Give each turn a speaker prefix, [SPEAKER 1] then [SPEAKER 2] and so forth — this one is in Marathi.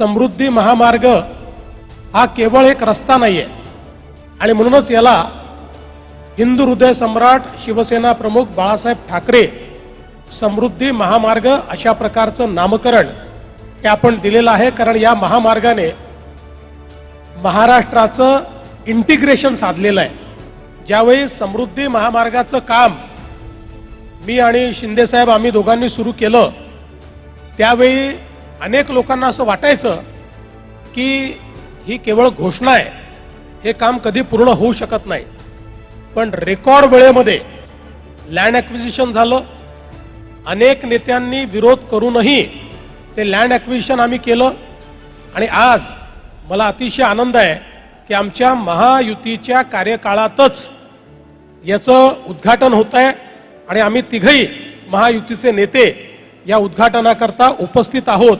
[SPEAKER 1] समृद्धी महामार्ग हा केवळ एक रस्ता नाही आहे आणि म्हणूनच याला हिंदू हृदय सम्राट शिवसेना प्रमुख बाळासाहेब ठाकरे समृद्धी महामार्ग अशा प्रकारचं नामकरण हे आपण दिलेलं आहे. कारण या महामार्गाने महाराष्ट्राचं इंटिग्रेशन साधलेलं आहे. ज्यावेळी समृद्धी महामार्गाचं काम मी आणि शिंदेसाहेब आम्ही दोघांनी सुरू केलं त्यावेळी अनेक लोकांना असं वाटायचं की ही केवळ घोषणा आहे हे काम कधी पूर्ण होऊ शकत नाही. पण रेकॉर्ड वेळेमध्ये लँड ॲक्विजिशन झालं. अनेक नेत्यांनी विरोध करूनही ते लँड ॲक्विजिशन आम्ही केलं. आणि आज मला अतिशय आनंद आहे की आमच्या महायुतीच्या कार्यकाळातच याचं उद्घाटन होत आहे आणि आम्ही तिघही महायुतीचे नेते या उद्घाटनाकरता उपस्थित आहोत.